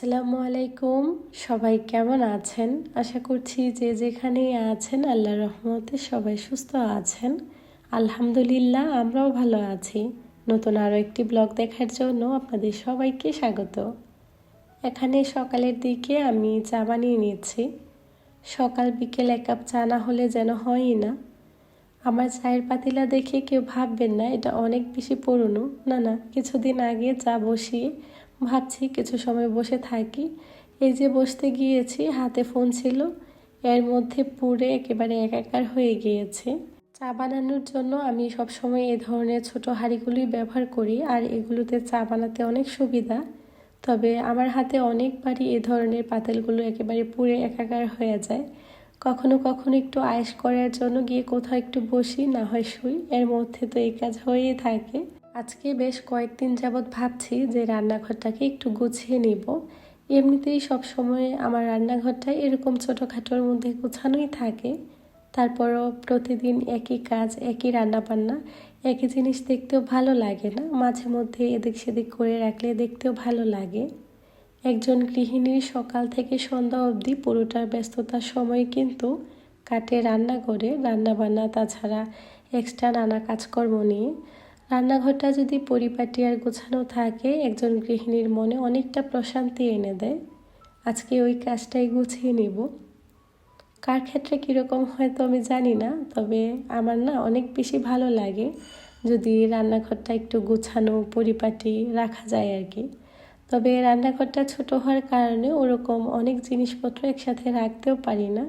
আসসালামু আলাইকুম। সবাই কেমন আছেন? আশা করছি যে যেখানেই আছেন আল্লাহ রহমতে সবাই সুস্থ আছেন। আলহামদুলিল্লাহ, আমরাও ভালো আছি। নতুন আরও একটি ব্লগ দেখার জন্য আপনাদের সবাইকে স্বাগত। এখানে সকালের দিকে আমি চা বানিয়ে নিয়েছি সকাল বিকেল এক কাপ চা না হলে যেন হয়ই না। আমার চায়ের পাতিলা দেখে কেউ ভাববেন না, এটা অনেক বেশি পুরনো। না না, কিছুদিন আগে চা বসিয়ে ভাবছি কিছু সময় বসে থাকি। এই যে বসতে গিয়েছি, হাতে ফোন ছিল। এর মধ্যে পুরে একেবারে একাকার হয়ে গিয়েছে। চা বানানোর জন্য আমি সবসময় এই ধরনের ছোট হাঁড়িগুলোই ব্যবহার করি আর এগুলোতে চা বানাতে অনেক সুবিধা। তবে আমার হাতে অনেকবারই এ ধরনের পাতেলগুলো একেবারে পুরে একাকার হয়ে যায়। কখনো কখনো একটু আয়েস করার জন্য গিয়ে কোথাও একটু বসি, না হয় শুই। এর মধ্যে তো এই কাজ হয়েই থাকে। আজকে বেশ কয়েকদিন যাবৎ ভাবছি যে রান্নাঘরটাকে একটু গুছিয়ে নিব। এমনিতেই সব সময় আমার রান্নাঘরটা এরকম ছোটোখাটোর মধ্যে গুছানোই থাকে। তারপরও প্রতিদিন একই কাজ, একই রান্নাবান্না, একই জিনিস দেখতেও ভালো লাগে না। মাঝে মধ্যে এদিক সেদিক করে রাখলে দেখতেও ভালো লাগে। একজন গৃহিণীর সকাল থেকে সন্ধ্যা অবধি পুরোটার ব্যস্ততার সময় কিন্তু কাটে রান্না করে রান্নাবান্না, তাছাড়া এক্সট্রা নানা কাজকর্ম নিয়ে। রান্নাঘরটা যদি পরিপাটি আর গোছানো থাকে, একজন গৃহিণীর মনে অনেকটা প্রশান্তি এনে দেয়। আজকে ওই কাজটাই গুছিয়ে নিব। কার ক্ষেত্রে কীরকম হয় তো আমি জানি না, তবে আমার না অনেক বেশি ভালো লাগে যদি রান্নাঘরটা একটু গুছানো, পরিপাটি রাখা যায় আর কি। তবে রান্নাঘরটা ছোট হওয়ার কারণে ওরকম অনেক জিনিসপত্র একসাথে রাখতেও পারি না।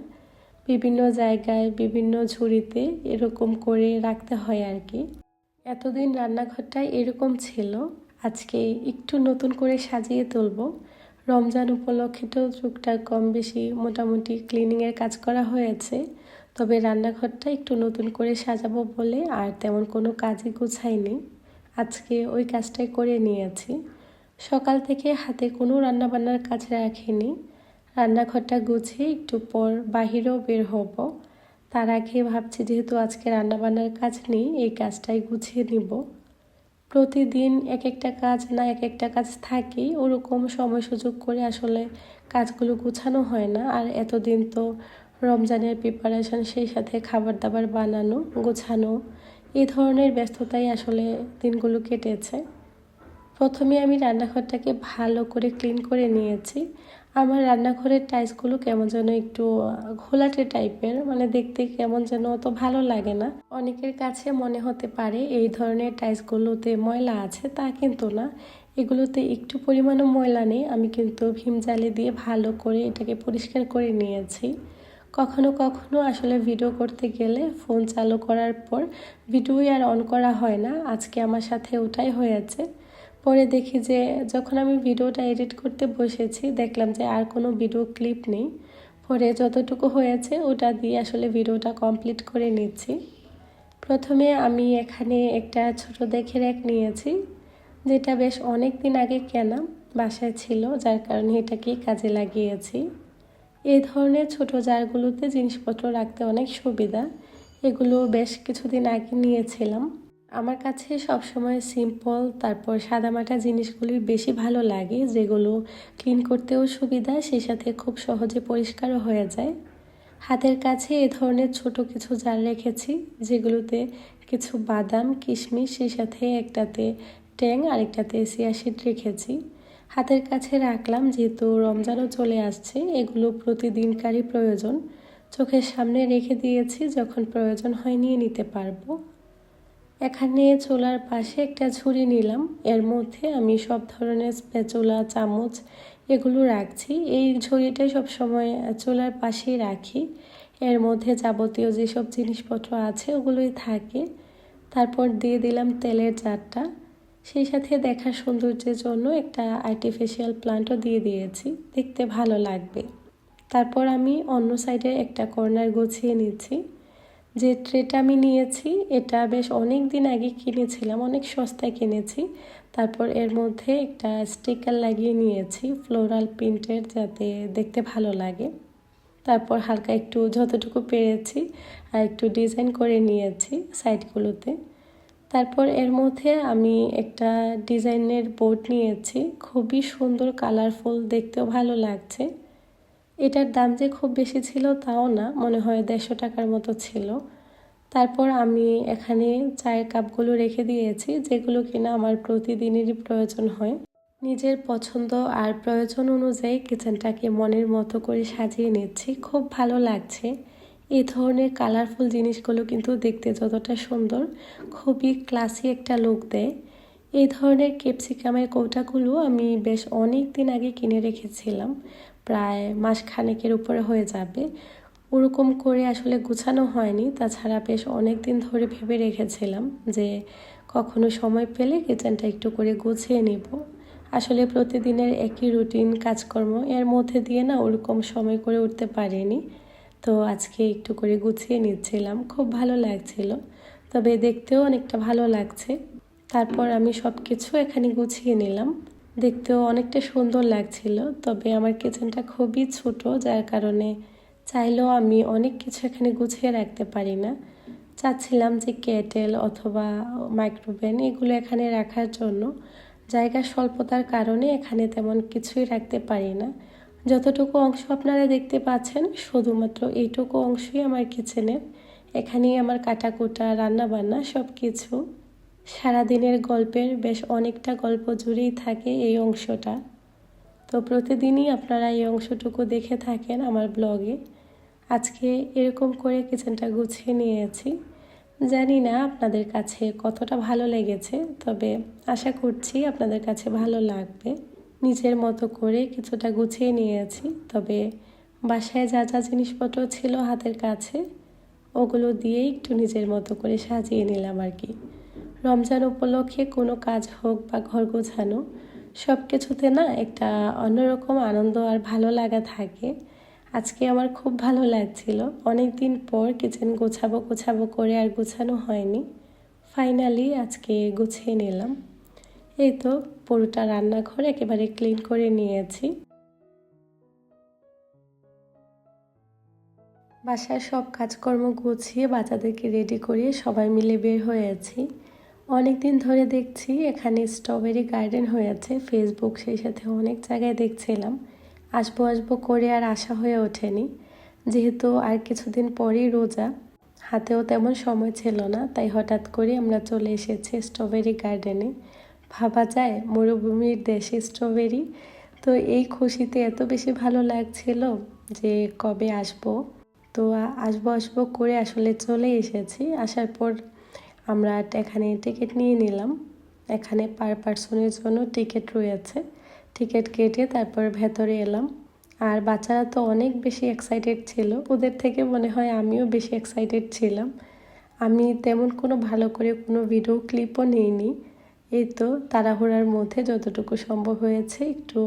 বিভিন্ন জায়গায়, বিভিন্ন ঝুড়িতে এরকম করে রাখতে হয় আর কি। এতদিন রান্নাঘরটা এরকম ছিল, আজকে একটু নতুন করে সাজিয়ে তুলব। রমজান উপলক্ষে তো টুকটাক কম বেশি মোটামুটি ক্লিনিংয়ের কাজ করা হয়েছে, তবে রান্নাঘরটা একটু নতুন করে সাজাবো বলে আর তেমন কোনো কাজই গুছাইনি। আজকে ওই কাজটাই করে নিয়েছি। সকাল থেকে হাতে কোনো রান্নাবান্নার কাজ রাখিনি। রান্নাঘরটা গুছিয়ে একটু পর বাহিরেও বের হব। তার আগে ভাবছি যেহেতু আজকে রান্নাবান্নার কাজ নেই, এই কাজটাই গুছিয়ে নিব। প্রতিদিন এক একটা কাজ না এক একটা কাজ থাকেই, ওরকম সময় সুযোগ করে আসলে কাজগুলো গুছানো হয় না। আর এতদিন তো রমজানের প্রিপারেশন সেই সাথে খাবার দাবার বানানো, গোছানো, এই ধরনের ব্যস্ততাই আসলে দিনগুলো কেটেছে। প্রথমে আমি রান্নাঘরটাকে ভালো করে ক্লিন করে নিয়েছি। আমার রান্নাঘরের টাইলসগুলো কেমন যেন একটু ঘোলাটে টাইপের মানে দেখতে কেমন যেন অত ভালো লাগে না। অনেকের কাছে মনে হতে পারে এই ধরনের টাইলসগুলোতে ময়লা আছে, তা কিন্তু না। এগুলোতে একটু পরিমাণও ময়লা নেই। আমি কিন্তু ভীম জালি দিয়ে ভালো করে এটাকে পরিষ্কার করে নিয়েছি। কখনো কখনো আসলে ভিডিও করতে গেলে ফোন চালু করার পর ভিডিওই আর অন করা হয় না। আজকে আমার সাথে ওটাই হয়েছে। পরে দেখি যে যখন আমি ভিডিওটা এডিট করতে বসেছি, দেখলাম যে আর কোনো ভিডিও ক্লিপ নেই। পরে যতটুকু হয়েছে ওটা দিয়ে আসলে ভিডিওটা কমপ্লিট করে নিচ্ছি। প্রথমে আমি এখানে একটা ছোট দেখে র্যাক নিয়েছি, যেটা বেশ অনেক দিন আগে কেনা বাসায় ছিল, যার কারণে এটাকেই কাজে লাগিয়েছি। এই ধরনের ছোট জারগুলোতে জিনিসপত্র রাখতে অনেক সুবিধা। এগুলো বেশ কিছুদিন আগে নিয়েছিলাম। আমার কাছে সবসময় সিম্পল তারপর সাদামাটা জিনিসগুলি বেশি ভালো লাগে, যেগুলো ক্লিন করতেও সুবিধা, সেই সাথে খুব সহজে পরিষ্কারও হয়ে যায়। হাতের কাছে এ ধরনের ছোট কিছু জার রেখেছি, যেগুলোতে কিছু বাদাম, কিশমিশ, সেই সাথে একটাতে ট্যাং, আরেকটাতে সিয়াশিট রেখেছি। হাতের কাছে রাখলাম, যেহেতু রমজানও চলে আসছে, এগুলো প্রতিদিনকারই প্রয়োজন। চোখের সামনে রেখে দিয়েছি, যখন প্রয়োজন হয় নিয়ে নিতে পারব। এখানে চুলার পাশে একটা ঝুড়ি নিলাম। এর মধ্যে আমি সব ধরনের স্পেচুলা, চামচ এগুলো রাখছি। এই ঝুড়িটাই সবসময় চুলার পাশেই রাখি। এর মধ্যে যাবতীয় যেসব জিনিসপত্র আছে ওগুলোই থাকে। তারপর দিয়ে দিলাম তেলের জারটা। সেই সাথে দেখার সৌন্দর্যের জন্য একটা আর্টিফিশিয়াল প্লান্টও দিয়ে দিয়েছি। দেখতে ভালো লাগবে। তারপর আমি অন্য সাইডে একটা কর্নার গুছিয়ে নিচ্ছি। যে ট্রেটা আমি নিয়েছি, এটা বেশ অনেক দিন আগে কিনেছিলাম, অনেক সস্তায় কিনেছি। তারপর এর মধ্যে একটা স্টিকার লাগিয়ে নিয়েছি ফ্লোরাল প্রিন্টের যাতে দেখতে ভালো লাগে। তারপর হালকা একটু যতটুকু পেরেছি আর একটু ডিজাইন করে নিয়েছি সাইডগুলোতে তারপর এর মধ্যে আমি একটা ডিজাইনের বোর্ড নিয়েছি, খুবই সুন্দর কালারফুল দেখতেও ভালো লাগছে। এটার দাম যে খুব বেশি ছিল তাও না, মনে হয় দেড়শো টাকার মতো ছিল। তারপর আমি এখানে চায়ের কাপগুলো রেখে দিয়েছি, যেগুলো কিনা আমার প্রতিদিনেরই প্রয়োজন হয়। নিজের পছন্দ আর প্রয়োজন অনুযায়ী কিচেনটাকে মনের মতো করে সাজিয়ে নিচ্ছি, খুব ভালো লাগছে। এই ধরনের কালারফুল জিনিসগুলো কিন্তু দেখতে যতটা সুন্দর, খুবই ক্লাসি একটা লুক দেয়। এই ধরনের ক্যাপসিকামের কৌটাগুলো আমি বেশ অনেক দিন আগে কিনে রেখেছিলাম। প্রায় মাস খানেকের উপরে হয়ে যাবে। ওরকম করে আসলে গুছানো হয়নি। তাছাড়া বেশ অনেক দিন ধরে ভেবে রেখেছিলাম যে কখনো সময় পেলে কিচেনটা একটু করে গুছিয়ে নিব। আসলে প্রতিদিনের একই রুটিন, কাজকর্ম, এর মধ্যে দিয়ে না ওরকম সময় করে উঠতে পারিনি। তো আজকে একটু করে গুছিয়ে নিচ্ছিলাম। খুব ভালো লাগছিল। তবে দেখতেও অনেকটা ভালো লাগছে। তারপর আমি সব কিছু এখানে গুছিয়ে নিলাম। দেখতেও অনেকটা সুন্দর লাগছিল, তবে আমার কিচেনটা খুবই ছোট, যার কারণে চাইলেও আমি অনেক কিছু এখানে গুছিয়ে রাখতে পারি না। চাচ্ছিলাম যে কেটেল অথবা মাইক্রোওভেন এগুলো এখানে রাখার জন্য। জায়গা স্বল্পতার কারণে এখানে তেমন কিছুই রাখতে পারি না। যতটুকু অংশ আপনারা দেখতে পাচ্ছেন, শুধুমাত্র এইটুকু অংশই আমার কিচেনের। এখানেই আমার কাটাকুটা, রান্নাবান্না সব কিছু সারাদিনের গল্পের বেশ অনেকটা গল্প জুড়েই থাকে এই অংশটা। তো প্রতিদিনই আপনারা এই অংশটুকু দেখে থাকেন আমার ব্লগে। আজকে এরকম করে কিচেনটা গুছিয়ে নিয়েছি। জানি না আপনাদের কাছে কতটা ভালো লেগেছে, তবে আশা করছি আপনাদের কাছে ভালো লাগবে। নিজের মতো করে কিছুটা গুছিয়ে নিয়েছি, তবে বাসায় যা যা জিনিসপত্র ছিল হাতের কাছে, ওগুলো দিয়েই একটু নিজের মতো করে সাজিয়ে নিলাম আর কি। রমজান উপলক্ষে কোনো কাজ হোক বা ঘর গোছানো, সব কিছুতে না একটা অন্যরকম আনন্দ আর ভালো লাগা থাকে। আজকে আমার খুব ভালো লাগছিল। অনেক দিন পর কিচেন গোছাবো গোছাবো করে আর গোছানো হয়নি। ফাইনালি আজকে গুছিয়ে নিলাম। এই তো পুরোটা রান্নাঘর একেবারে ক্লিন করে নিয়েছি। বাসায় সব কাজকর্ম গুছিয়ে বাচ্চাদেরকে রেডি করিয়ে সবাই মিলে বের হয়েছি। অনেক দিন ধরে দেখছি, এখানে স্ট্রবেরি গার্ডেন হয়েছে ফেসবুক সেই সাথে অনেক জায়গায় দেখছিলাম। আসব আসব করে আর আশা হয়ে ওঠেনি। যেহেতু আর কিছুদিন পরেই রোজা, হাতেও তেমন সময় ছিল না, তাই হঠাৎ করে আমরা চলে এসেছি স্ট্রবেরি গার্ডেনে ভাবা যায়, মরুভূমির দেশে স্ট্রবেরি তো এই খুশিতে এত বেশি ভালো লাগছিল যে কবে আসব। তো আসব আসব করে আসলে চলে এসেছি। আসার পর আমরা এখানে টিকিট নিয়ে নিলাম। এখানে পার পার্সনের জন্য টিকিট রয়েছে। টিকিট কেটে তারপর ভেতরে এলাম। আর বাচ্চারা তো অনেক বেশি এক্সাইটেড ছিল। ওদের থেকে মনে হয় আমিও বেশি এক্সাইটেড ছিলাম। আমি তেমন কোনো ভালো করে কোনো ভিডিও ক্লিপও নিইনি। এই তো তাড়াহুড়ার মধ্যে যতটুকু সম্ভব হয়েছে একটু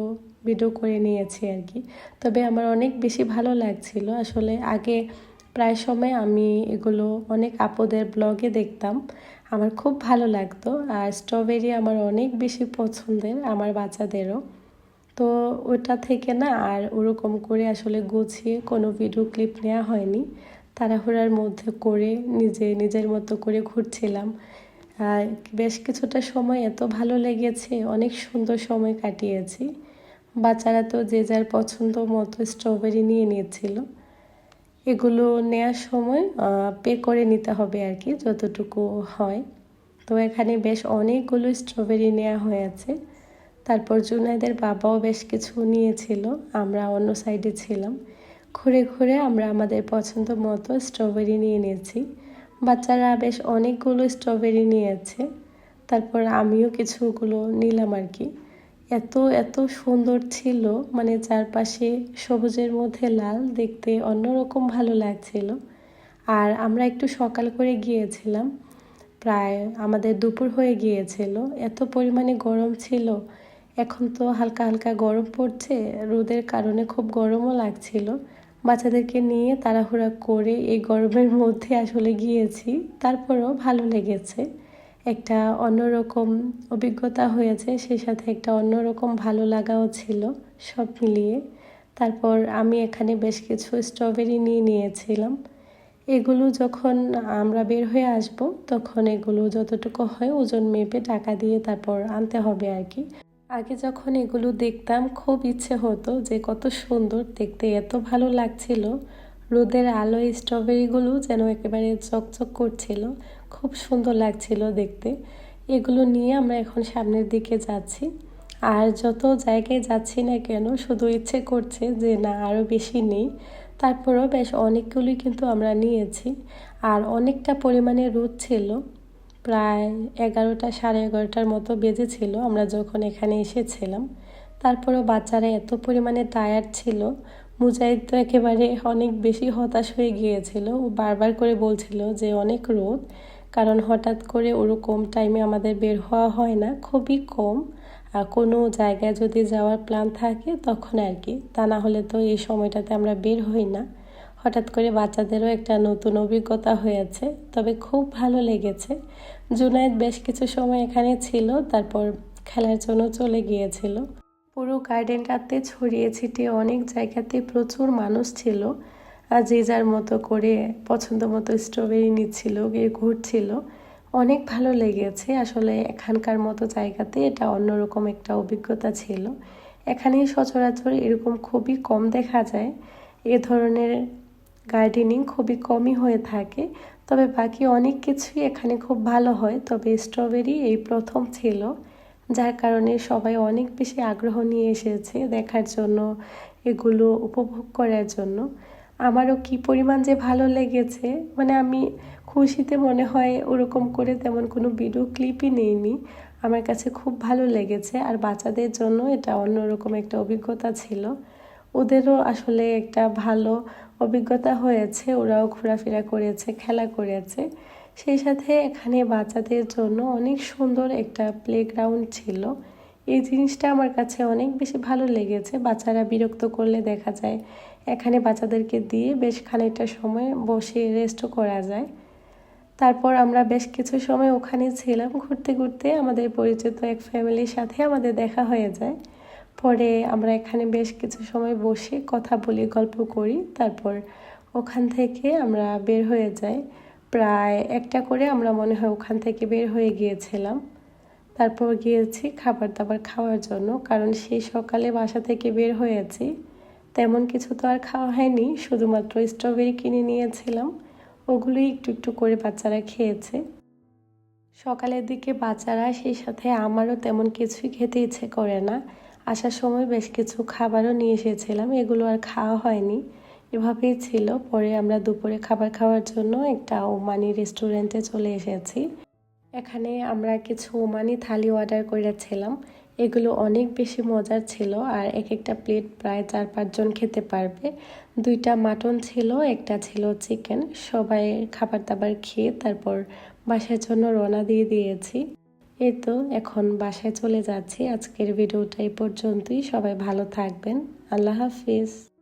ভিডিও করে নিয়েছি আর কি। তবে আমার অনেক বেশি ভালো লাগছিল। আসলে আগে প্রায় সময় আমি এগুলো অনেক আপদের ব্লগে দেখতাম। আমার খুব ভালো লাগতো আর স্ট্রবেরি আমার অনেক বেশি পছন্দের, আমার বাচ্চাদেরও। তো ওটা থেকে না আর ওরকম করে আসলে গুছিয়ে কোনো ভিডিও ক্লিপ নেওয়া হয়নি। তাড়াহুড়ার মধ্যে করে নিজে, নিজের মতো করে ঘুরছিলাম। বেশ কিছুটা সময় এত ভালো লেগেছে, অনেক সুন্দর সময় কাটিয়েছি। বাচ্চারা তো যে যার পছন্দ মতো স্ট্রবেরি নিয়ে নিয়েছিল। এগুলো নেওয়ার সময় পে করে নিতে হবে আর কি, যতটুকু হয়। তো এখানে বেশ অনেকগুলো স্ট্রবেরি নেওয়া হয়েছে তারপর জুনাইদের বাবাও বেশ কিছু নিয়েছিল, আমরা অন্য সাইডে ছিলাম। ঘুরে ঘুরে আমরা আমাদের পছন্দ মতো স্ট্রবেরি নিয়ে নিয়েছি। বাচ্চারা বেশ অনেকগুলো স্ট্রবেরি নিয়েছে। তারপর আমিও কিছুগুলো নিলাম আর কি। এত এত সুন্দর ছিল মানে চারপাশে সবুজের মধ্যে লাল, দেখতে অন্যরকম ভালো লাগছিল। আর আমরা একটু সকাল করে গিয়েছিলাম, প্রায় আমাদের দুপুর হয়ে গিয়েছিল। এত পরিমাণে গরম ছিল, এখন তো হালকা হালকা গরম পড়ছে, রোদের কারণে খুব গরমও লাগছিল। বাচ্চাদেরকে নিয়ে তাড়াহুড়া করে এই গরমের মধ্যে আসলে গিয়েছি, তারপরেও ভালো লেগেছে। একটা অন্যরকম অভিজ্ঞতা হয়েছে, সেই সাথে একটা অন্যরকম ভালো লাগাও ছিল সব মিলিয়ে। তারপর আমি এখানে বেশ কিছু স্ট্রবেরি নিয়ে নিয়েছিলাম। এগুলো যখন আমরা বের হয়ে আসব, তখন এগুলো যতটুকু হয় ওজন মেপে টাকা দিয়ে তারপর আনতে হবে আর কি। আগে যখন এগুলো দেখতাম, খুব ইচ্ছে হতো যে কত সুন্দর, দেখতে এত ভালো লাগছিল। রোদের আলোয় স্ট্রবেরিগুলো যেন একেবারে চকচক করছিল। খুব সুন্দর লাগছিল দেখতে। এগুলো নিয়ে আমরা এখন সামনের দিকে যাচ্ছি। আর যত জায়গায় যাচ্ছি না কেন, শুধু ইচ্ছে করছে যে না আরও বেশি নেই। তারপরেও বেশ অনেকগুলোই কিন্তু আমরা নিয়েছি। আর অনেকটা পরিমাণে রোদ ছিল। প্রায় এগারোটা, সাড়ে এগারোটার মতো বেজেছিল আমরা যখন এখানে এসেছিলাম। তারপরেও বাচ্চারা এত পরিমাণে টায়ার্ড ছিল। মুজাহিদ তো একেবারে অনেক বেশি হতাশ হয়ে গিয়েছিল। ও বারবার করে বলছিল যে, অনেক রোদ। কারণ হঠাৎ করে ওরকম টাইমে আমাদের বের হওয়া হয় না, খুবই কম। আর কোনো জায়গায় যদি যাওয়ার প্ল্যান থাকে তখন আর কি। তা না হলে তো এই সময়টাতে আমরা বের হই না। হঠাৎ করে বাচ্চাদেরও একটা নতুন অভিজ্ঞতা হয়েছে। তবে খুব ভালো লেগেছে। জুনায়েদ বেশ কিছু সময় এখানে ছিল, তারপর খেলার জন্য চলে গিয়েছিল। পুরো গার্ডেনটাতে ছড়িয়ে ছিটিয়ে অনেক জায়গাতে প্রচুর মানুষ ছিল। যে যার মতো করে পছন্দ মতো স্ট্রবেরি নিচ্ছিল গিয়ে ঘুরছিল অনেক ভালো লেগেছে। আসলে এখানকার মতো জায়গাতে এটা অন্যরকম একটা অভিজ্ঞতা ছিল। এখানে সচরাচর এরকম খুবই কম দেখা যায়। এ ধরনের গার্ডেনিং খুবই কমই হয়ে থাকে। তবে বাকি অনেক কিছুই এখানে খুব ভালো হয়। তবে স্ট্রবেরি এই প্রথম ছিল, যার কারণে সবাই অনেক বেশি আগ্রহ নিয়ে এসেছে দেখার জন্য, এগুলো উপভোগ করার জন্য। আমারও কি পরিমাণ যে ভালো লেগেছে মানে আমি খুশিতে মনে হয় ওরকম করে তেমন কোনো ভিডিও ক্লিপই নেইনি। আমার কাছে খুব ভালো লেগেছে আর বাচ্চাদের জন্য এটা অন্যরকম একটা অভিজ্ঞতা ছিল। ওদেরও আসলে একটা ভালো অভিজ্ঞতা হয়েছে, ওরাও ঘোরাফেরা করেছে, খেলা করেছে। সেই সাথে এখানে বাচ্চাদের জন্য অনেক সুন্দর একটা প্লেগ্রাউন্ড ছিল। এই জিনিসটা আমার কাছে অনেক বেশি ভালো লেগেছে। বাচ্চারা বিরক্ত করলে দেখা যায় এখানে বাচ্চাদেরকে দিয়ে বেশ খানিকটা সময় বসে রেস্টও করা যায়। তারপর আমরা বেশ কিছু সময় ওখানে ছিলাম। ঘুরতে ঘুরতে আমাদের পরিচিত এক ফ্যামিলির সাথে আমাদের দেখা হয়ে যায়। পরে আমরা এখানে বেশ কিছু সময় বসে কথা বলি, গল্প করি। তারপর ওখান থেকে আমরা বের হয়ে যাই। প্রায় একটা করে আমরা মনে হয় ওখান থেকে বের হয়ে গিয়েছিলাম। তারপর গিয়েছি খাবার দাবার খাওয়ার জন্য, কারণ সেই সকালে বাসা থেকে বের হয়েছি। তেমন কিছু তো আর খাওয়া হয়নি, শুধুমাত্র স্ট্রবেরি কিনে নিয়েছিলাম। ওগুলোই একটু একটু করে বাচ্চারা খেয়েছে। সকালের দিকে বাচ্চারা সেই সাথে আমারও তেমন কিছুই খেতে ইচ্ছে করে না। আসার সময় বেশ কিছু খাবারও নিয়ে এসেছিলাম, এগুলো আর খাওয়া হয়নি। এভাবেই ছিল। পরে আমরা দুপুরে খাবার খাওয়ার জন্য একটা ওমানি রেস্টুরেন্টে চলে এসেছি। এখানে আমরা কিছু ওমানি থালি অর্ডার করেছিলাম। এগুলো অনেক বেশি মজার ছিল আর এক একটা প্লেট প্রায় চার পাঁচজন খেতে পারবে। দুইটা মাটন ছিল, একটা ছিল চিকেন সবাই খাবার দাবার খেয়ে তারপর বাসার জন্য রওনা দিয়ে দিয়েছি। এই তো, এখন বাসায় চলে যাচ্ছি। আজকের ভিডিওটা এই পর্যন্তই। সবাই ভালো থাকবেন। আল্লাহ হাফিজ।